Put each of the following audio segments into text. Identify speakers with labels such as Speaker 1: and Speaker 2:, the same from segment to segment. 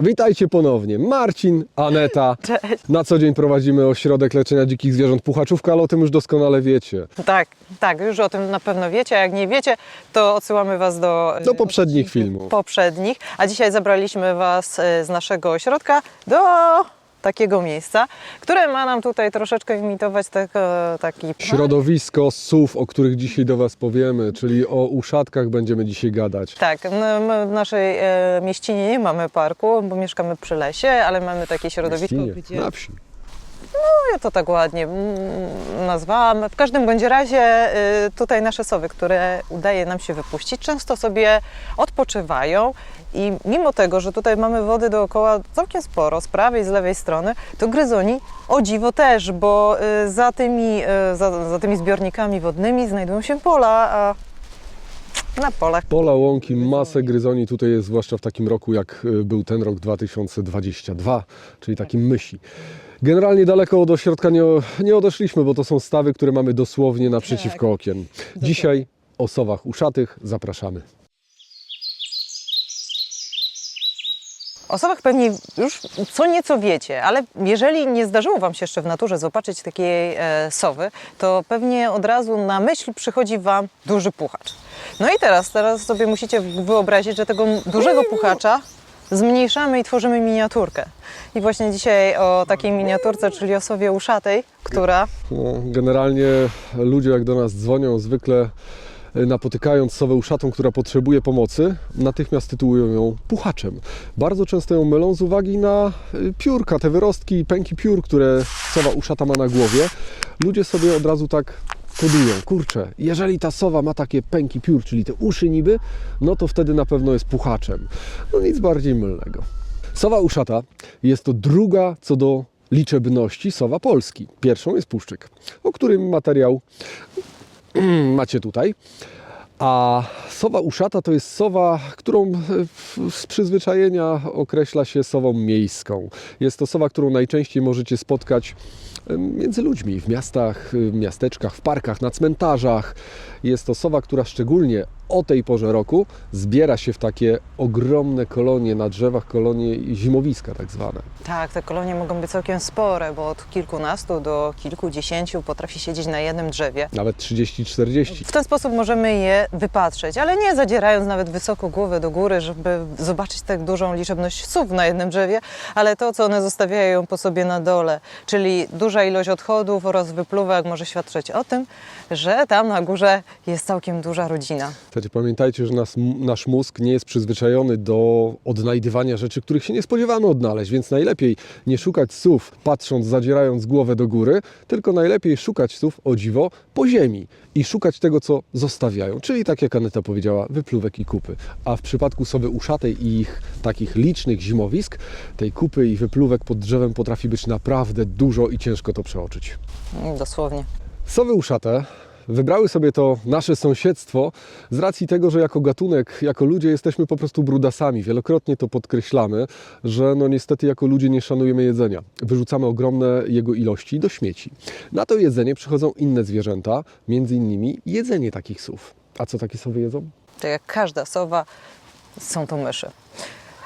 Speaker 1: Witajcie ponownie. Marcin, Aneta.
Speaker 2: Cześć.
Speaker 1: Na co dzień prowadzimy ośrodek leczenia dzikich zwierząt Puchaczówka, ale o tym już doskonale wiecie.
Speaker 2: Tak, tak, już o tym na pewno wiecie. a Jak nie wiecie, to odsyłamy Was do,
Speaker 1: Do poprzednich filmów.
Speaker 2: Poprzednich. A dzisiaj zabraliśmy Was e, z naszego ośrodka do takiego miejsca, które ma nam tutaj troszeczkę imitować tego, taki
Speaker 1: Środowisko sów, o których dzisiaj do Was powiemy, czyli o uszatkach będziemy dzisiaj gadać.
Speaker 2: Tak, my w naszej e, mieścinie nie mamy parku, bo mieszkamy przy lesie, ale mamy takie środowisko,
Speaker 1: Mieścinie,
Speaker 2: gdzie
Speaker 1: Na wsi.
Speaker 2: No, ja to tak ładnie mm, nazwałam. W każdym bądź razie y, tutaj nasze sowy, które udaje nam się wypuścić, często sobie odpoczywają i mimo tego, że tutaj mamy wody dookoła całkiem sporo, z prawej i z lewej strony, to gryzoni o dziwo też, bo y, za tymi, y, za, za tymi zbiornikami wodnymi znajdują się pola, a na polach
Speaker 1: Pola, łąki, masę gryzoni tutaj jest, zwłaszcza w takim roku, jak był ten rok 2022, czyli takim mysi. Generalnie daleko od ośrodka nie, nie odeszliśmy, bo to są stawy, które mamy dosłownie naprzeciwko okien. Dzisiaj o sowach uszatych zapraszamy.
Speaker 2: O sowach pewnie już co nieco wiecie, ale jeżeli nie zdarzyło Wam się jeszcze w naturze zobaczyć takiej e, sowy, to pewnie od razu na myśl przychodzi Wam duży puchacz. No i teraz, teraz sobie musicie wyobrazić, że tego dużego puchacza zmniejszamy i tworzymy miniaturkę. I właśnie dzisiaj o takiej miniaturce, czyli o sowie uszatej, która
Speaker 1: No, generalnie ludzie jak do nas dzwonią, zwykle y, napotykając sowę uszatą, która potrzebuje pomocy, natychmiast tytułują ją puchaczem. Bardzo często ją mylą z uwagi na y, piórka, te wyrostki i pęki piór, które sowa uszata ma na głowie. Ludzie sobie od razu tak kodują, kurczę, jeżeli ta sowa ma takie pęki piór, czyli te uszy niby, no to wtedy na pewno jest puchaczem. No nic bardziej mylnego. Sowa uszata jest to druga co do liczebności sowa polski. Pierwszą jest puszczyk, o którym materiał macie tutaj. A sowa uszata to jest sowa, którą e, z przyzwyczajenia określa się sową miejską. Jest to sowa, którą najczęściej możecie spotkać między ludźmi w miastach, e, miasteczkach, w parkach, na cmentarzach. Jest to sowa, która szczególnie o tej porze roku zbiera się w takie ogromne kolonie na drzewach, kolonie zimowiska tak zwane.
Speaker 2: Tak, te kolonie mogą być całkiem spore, bo od kilkunastu do kilkudziesięciu potrafi siedzieć na jednym drzewie.
Speaker 1: Nawet 30-40.
Speaker 2: W ten sposób możemy je wypatrzeć, ale nie zadzierając nawet wysoko głowę do góry, żeby zobaczyć tak dużą liczebność sów na jednym drzewie, ale to, co one zostawiają po sobie na dole, czyli duża ilość odchodów oraz wypluwek może świadczyć o tym, że tam na górze jest całkiem duża rodzina.
Speaker 1: Słuchajcie, pamiętajcie, że nas, nasz mózg nie jest przyzwyczajony do odnajdywania rzeczy, których się nie spodziewamy odnaleźć, więc najlepiej nie szukać słów patrząc, zadzierając głowę do góry, tylko najlepiej szukać słów o dziwo po ziemi i szukać tego, co zostawiają, czyli tak jak Aneta powiedziała, wypluwek i kupy. A w przypadku sowy uszatej i ich takich licznych zimowisk, tej kupy i wypluwek pod drzewem potrafi być naprawdę dużo i ciężko to przeoczyć.
Speaker 2: Dosłownie.
Speaker 1: Sowy uszate wybrały sobie to nasze sąsiedztwo z racji tego, że jako gatunek, jako ludzie jesteśmy po prostu brudasami. Wielokrotnie to podkreślamy, że no niestety jako ludzie nie szanujemy jedzenia. Wyrzucamy ogromne jego ilości do śmieci. Na to jedzenie przychodzą inne zwierzęta, między innymi jedzenie takich sów. A co takie sowy jedzą?
Speaker 2: Tak jak każda sowa, są to myszy.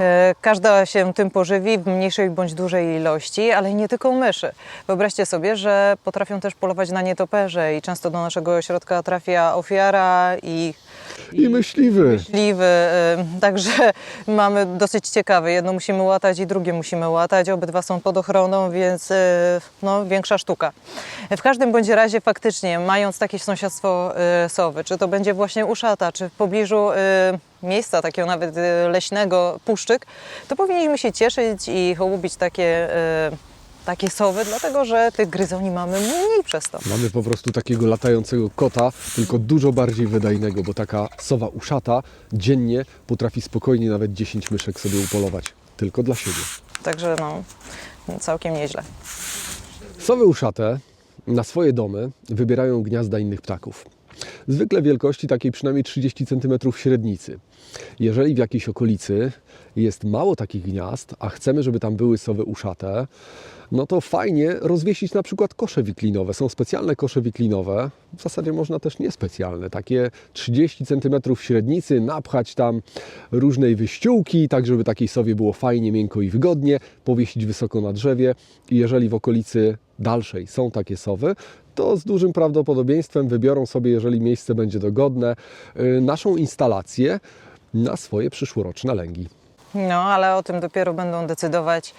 Speaker 2: E, Każda się tym pożywi w mniejszej bądź dużej ilości, ale nie tylko myszy. Wyobraźcie sobie, że potrafią też polować na nietoperze i często do naszego ośrodka trafia ofiara i
Speaker 1: I myśliwy.
Speaker 2: myśliwy. e, Także mamy dosyć ciekawe. Jedno musimy łatać i drugie musimy łatać. Obydwa są pod ochroną, więc e, no, większa sztuka. W każdym bądź razie faktycznie, mając takie sąsiedztwo sowy, czy to będzie właśnie uszata, czy w pobliżu miejsca takiego nawet e, leśnego puszczyk, to powinniśmy się cieszyć i hołubić takie, e, takie sowy, dlatego że tych gryzoni mamy mniej przez to.
Speaker 1: Mamy po prostu takiego latającego kota, tylko dużo bardziej wydajnego, bo taka sowa uszata dziennie potrafi spokojnie nawet 10 myszek sobie upolować. Tylko dla siebie.
Speaker 2: Także no, całkiem nieźle.
Speaker 1: Sowy uszate na swoje domy wybierają gniazda innych ptaków. Zwykle wielkości takiej przynajmniej 30 cm średnicy. Jeżeli w jakiejś okolicy jest mało takich gniazd, a chcemy, żeby tam były sowy uszate, no to fajnie rozwiesić na przykład kosze wiklinowe. Są specjalne kosze wiklinowe, w zasadzie można też niespecjalne, takie 30 cm średnicy, napchać tam różnej wyściółki, tak żeby takiej sowie było fajnie, miękko i wygodnie, powiesić wysoko na drzewie i jeżeli w okolicy dalszej są takie sowy, to z dużym prawdopodobieństwem wybiorą sobie, jeżeli miejsce będzie dogodne, y, naszą instalację na swoje przyszłoroczne lęgi.
Speaker 2: No, ale o tym dopiero będą decydować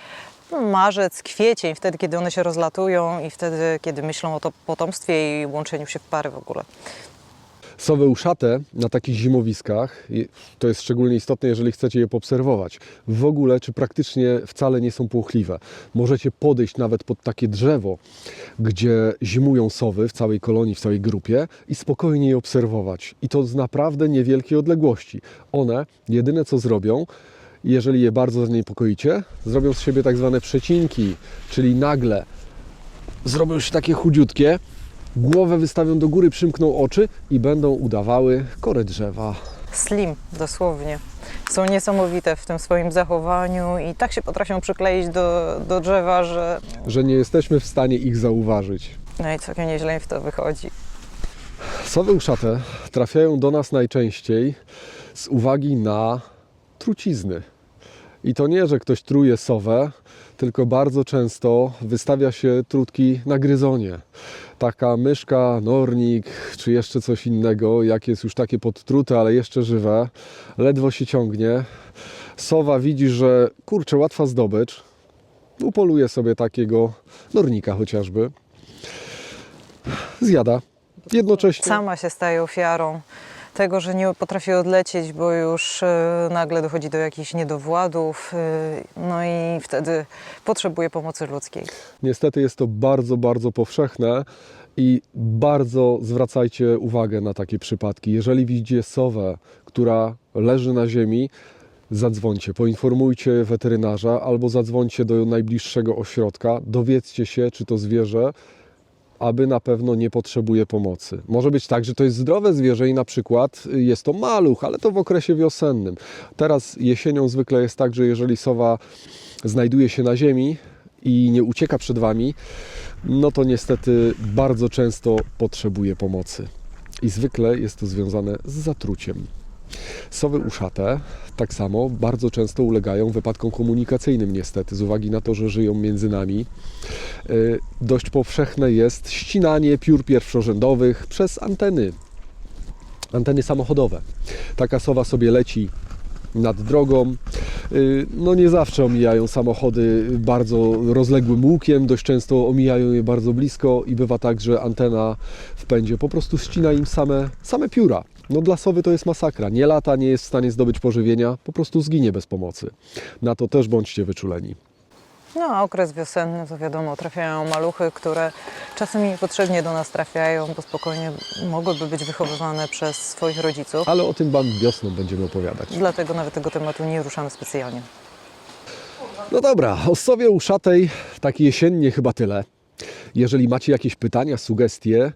Speaker 2: marzec, kwiecień, wtedy, kiedy one się rozlatują i wtedy, kiedy myślą o to potomstwie i łączeniu się w pary w ogóle.
Speaker 1: Sowy uszate na takich zimowiskach, to jest szczególnie istotne, jeżeli chcecie je poobserwować, w ogóle czy praktycznie wcale nie są płochliwe. Możecie podejść nawet pod takie drzewo, gdzie zimują sowy w całej kolonii, w całej grupie i spokojnie je obserwować. I to z naprawdę niewielkiej odległości. One jedyne co zrobią, jeżeli je bardzo zaniepokoicie, zrobią z siebie tak zwane przecinki, czyli nagle zrobią się takie chudziutkie, głowę wystawią do góry, przymkną oczy i będą udawały korę drzewa.
Speaker 2: Slim, dosłownie. Są niesamowite w tym swoim zachowaniu i tak się potrafią przykleić do, do drzewa, że
Speaker 1: Że nie jesteśmy w stanie ich zauważyć.
Speaker 2: no i całkiem nieźle im w to wychodzi.
Speaker 1: Sowy uszate trafiają do nas najczęściej z uwagi na trucizny. I to nie, że ktoś truje sowę, tylko bardzo często wystawia się trutki na gryzonie. Taka myszka, nornik, czy jeszcze coś innego, jak jest już takie podtrute, ale jeszcze żywe, ledwo się ciągnie. Sowa widzi, że kurczę, łatwa zdobycz. Upoluje sobie takiego nornika chociażby. Zjada. Jednocześnie.
Speaker 2: Sama się staje ofiarą tego, że nie potrafi odlecieć, bo już e, nagle dochodzi do jakichś niedowładów, e, no i wtedy potrzebuje pomocy ludzkiej.
Speaker 1: Niestety jest to bardzo, bardzo powszechne i bardzo zwracajcie uwagę na takie przypadki. Jeżeli widzicie sowę, która leży na ziemi, zadzwońcie, poinformujcie weterynarza albo zadzwońcie do najbliższego ośrodka, dowiedzcie się, czy to zwierzę aby na pewno nie potrzebuje pomocy. Może być tak, że to jest zdrowe zwierzę i na przykład jest to maluch, ale to w okresie wiosennym. Teraz jesienią zwykle jest tak, że jeżeli sowa znajduje się na ziemi i nie ucieka przed Wami, no to niestety bardzo często potrzebuje pomocy. I zwykle jest to związane z zatruciem. Sowy uszate tak samo bardzo często ulegają wypadkom komunikacyjnym niestety, z uwagi na to, że żyją między nami. Y, Dość powszechne jest ścinanie piór pierwszorzędowych przez anteny, anteny samochodowe. Taka sowa sobie leci nad drogą. Y, No nie zawsze omijają samochody bardzo rozległym łukiem, dość często omijają je bardzo blisko i bywa tak, że antena w pędzie po prostu ścina im same, same pióra. No dla sowy to jest masakra. Nie lata, nie jest w stanie zdobyć pożywienia, po prostu zginie bez pomocy. Na to też bądźcie wyczuleni.
Speaker 2: No a okres wiosenny to wiadomo, trafiają maluchy, które czasem niepotrzebnie do nas trafiają, bo spokojnie mogłyby być wychowywane przez swoich rodziców.
Speaker 1: Ale o tym Wam wiosną będziemy opowiadać.
Speaker 2: Dlatego nawet tego tematu nie ruszamy specjalnie.
Speaker 1: No dobra, o sowie uszatej tak jesiennie chyba tyle. Jeżeli macie jakieś pytania, sugestie,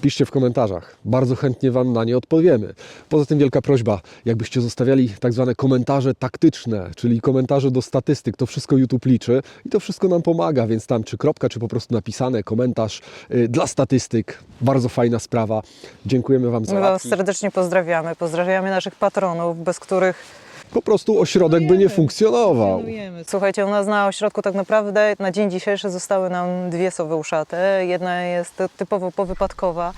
Speaker 1: piszcie w komentarzach. Bardzo chętnie Wam na nie odpowiemy. Poza tym wielka prośba, jakbyście zostawiali tak zwane komentarze taktyczne, czyli komentarze do statystyk, to wszystko YouTube liczy i to wszystko nam pomaga, więc tam czy kropka, czy po prostu napisane komentarz y, dla statystyk. Bardzo fajna sprawa. Dziękujemy Wam za
Speaker 2: My Was serdecznie pozdrawiamy. Pozdrawiamy naszych patronów, bez których
Speaker 1: Po prostu ośrodek by nie funkcjonował.
Speaker 2: Słuchajcie, u nas na ośrodku tak naprawdę na dzień dzisiejszy zostały nam dwie sowy uszate. Jedna jest typowo powypadkowa.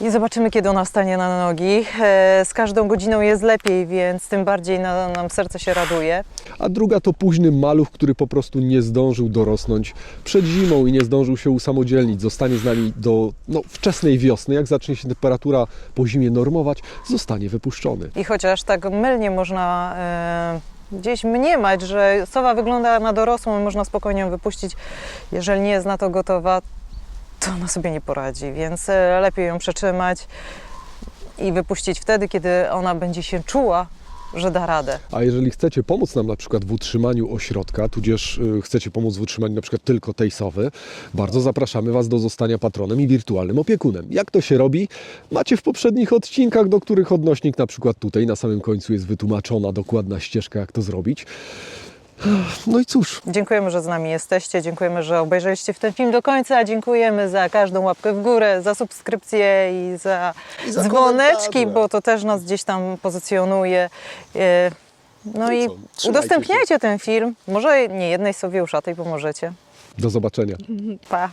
Speaker 2: I zobaczymy, kiedy ona stanie na nogi. E, Z każdą godziną jest lepiej, więc tym bardziej na, nam serce się raduje.
Speaker 1: a druga to późny maluch, który po prostu nie zdążył dorosnąć przed zimą i nie zdążył się usamodzielnić. Zostanie z nami do no, wczesnej wiosny. Jak zacznie się temperatura po zimie normować, zostanie wypuszczony.
Speaker 2: I chociaż tak mylnie można e, gdzieś mniemać, że sowa wygląda na dorosłą i można spokojnie ją wypuścić, jeżeli nie jest na to gotowa, to ona sobie nie poradzi, więc e, lepiej ją przetrzymać i wypuścić wtedy, kiedy ona będzie się czuła że da radę.
Speaker 1: A jeżeli chcecie pomóc nam na przykład w utrzymaniu ośrodka, tudzież y, chcecie pomóc w utrzymaniu na przykład tylko tej sowy, bardzo zapraszamy Was do zostania patronem i wirtualnym opiekunem. Jak to się robi? Macie w poprzednich odcinkach, do których odnośnik na przykład tutaj na samym końcu jest wytłumaczona dokładna ścieżka, jak to zrobić. No i cóż,
Speaker 2: Dziękujemy, że z nami jesteście, dziękujemy, że obejrzeliście w ten film do końca, dziękujemy za każdą łapkę w górę, za subskrypcję i za,
Speaker 1: I za
Speaker 2: dzwoneczki, bo to też nas gdzieś tam pozycjonuje. E, No
Speaker 1: No
Speaker 2: i
Speaker 1: co,
Speaker 2: udostępniajcie ten film, może nie jednej sobie uszatej pomożecie.
Speaker 1: do zobaczenia.
Speaker 2: Pa!